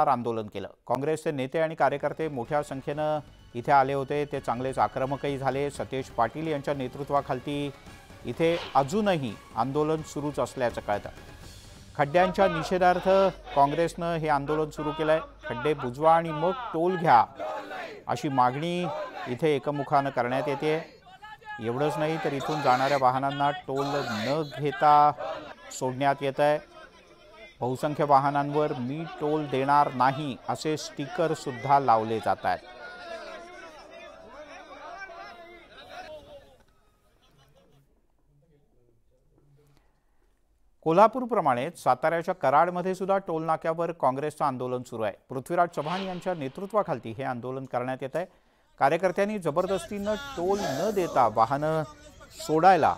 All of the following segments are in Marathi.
आंदोलन केलं. काँग्रेसचे नेते आणि कार्यकर्ते मोठ्या संख्येनं इथे आले होते. ते चांगलेच आक्रमकही झाले. सतेज पाटील यांच्या नेतृत्वाखालती इथे अजूनही आंदोलन सुरूच असल्याचं कळतं. खड्ड्यांच्या निषेधार्थ काँग्रेसनं हे आंदोलन सुरू केलं आहे खड्डे बुजवा आणि मग टोल घ्या अशी मागणी इथे एकमुखानं करण्यात येते. एवढंच नाही तर इथून जाणाऱ्या वाहनांना टोल न घेता सोडण्यात येत आहे बहुसंख्य वाहनांवर मी टोल देणार नाही असे स्टिकर सुद्धा लावले जात आहेत. कोल्हापूरप्रमाणेच साताऱ्याच्या कराडमध्ये सुद्धा टोल नाक्यावर काँग्रेसचं आंदोलन सुरू आहे. पृथ्वीराज चव्हाण यांच्या नेतृत्वाखालती हे आंदोलन करण्यात येत आहे. कार्यकर्त्यांनी जबरदस्तीनं टोल न देता वाहनं सोडायला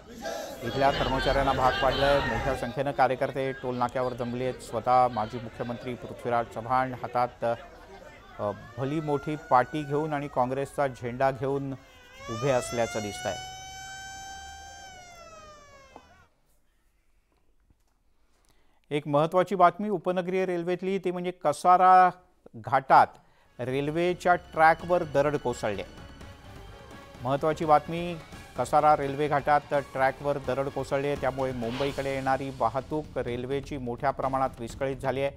इथल्या कर्मचाऱ्यांना भाग पाडलाय. मोठ्या संख्येनं कार्यकर्ते टोल नाक्यावर जमले आहेत. स्वतः माजी मुख्यमंत्री पृथ्वीराज चव्हाण हातात भली मोठी पाटी घेऊन आणि काँग्रेसचा झेंडा घेऊन उभे असल्याचं दिसत आहे एक महत्त्वाची बातमी उपनगरीय रेल्वेतली ती म्हणजे कसारा घाटात रेल्वेच्या ट्रॅकवर दरड कोसळले. महत्त्वाची बातमी कसारा रेल्वे घाटात ट्रॅकवर दरड कोसळली त्यामुळे मुंबईकडे येणारी वाहतूक रेल्वेची मोठ्या प्रमाणात विस्कळीत झाली आहे.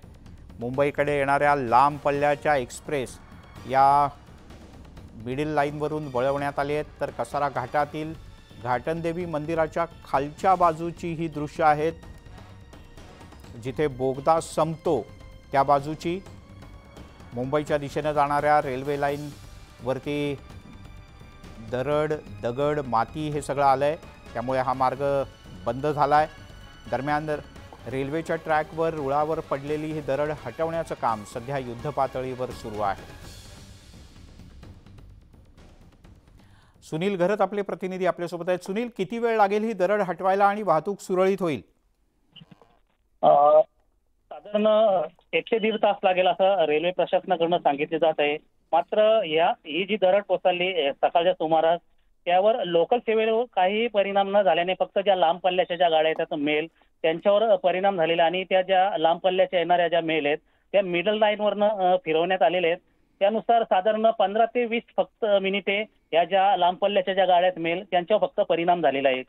मुंबईकडे येणाऱ्या लांब पल्ल्याच्या एक्सप्रेस या मिडिल लाईनवरून वळवण्यात आली आहेत. तर कसारा घाटातील घाटनदेवी मंदिराच्या खालच्या बाजूची ही दृश्य आहेत. जिथे बोगदा संपतो त्या बाजूची मुंबईच्या दिशेनं जाणाऱ्या रेल्वे लाईनवरती दरड दगड माती हे सगळं आलं आहे त्यामुळे हा मार्ग बंद झाला आहे दरम्यान रेल्वेच्या ट्रॅकवर रुळावर पडलेली ही दरड हटवण्याचं काम सध्या युद्धपातळीवर सुरू आहे. सुनील घरत आपले प्रतिनिधी आपल्यासोबत आहेत. सुनील किती वेळ लागेल ही दरड हटवायला आणि वाहतूक सुरळीत होईल? साधारण एकशे दीड तास लागेल असं रेल्वे प्रशासनाकडनं सांगितले जात आहे. मात्र या ही जी दरड कोसळली सकाळच्या सुमारास त्यावर लोकल सेवेवर काही परिणाम न झाल्याने फक्त ज्या लांब पल्ल्याच्या ज्या गाड्या आहेत मेल त्यांच्यावर परिणाम झालेला आणि त्या ज्या लांब पल्ल्याच्या येणाऱ्या ज्या मेल आहेत त्या मिडल लाईनवरनं फिरवण्यात आलेल्या आहेत. त्यानुसार साधारण पंधरा ते वीस फक्त मिनिटे या ज्या लांब पल्ल्याच्या ज्या गाड्या आहेत मेल त्यांच्यावर फक्त परिणाम झालेला आहे.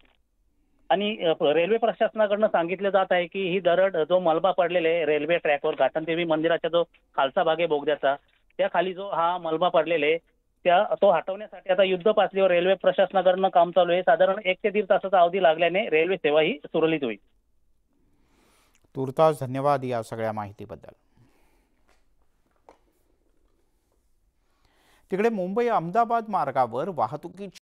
आणि रेल्वे प्रशासनाकडनं सांगितलं जात आहे की ही दरड जो मलबा पडलेला आहे रेल्वे ट्रॅकवर घाटनदेवी मंदिराचा जो खालचा भाग आहे बोगद्याचा त्या खाली जो हा मलबा पडलेला आहे त्या तो हटवण्यासाठी आता युद्ध पातळीवर रेल्वे प्रशासनाकडनं काम चालू आहे. साधारण एक ते दीड तासाचा अवधी लागल्याने रेल्वे सेवा ही सुरळीत होईल. तुर्तास धन्यवाद या सगळ्या माहितीबद्दल. तिकडे मुंबई अहमदाबाद मार्गावर वाहतुकीची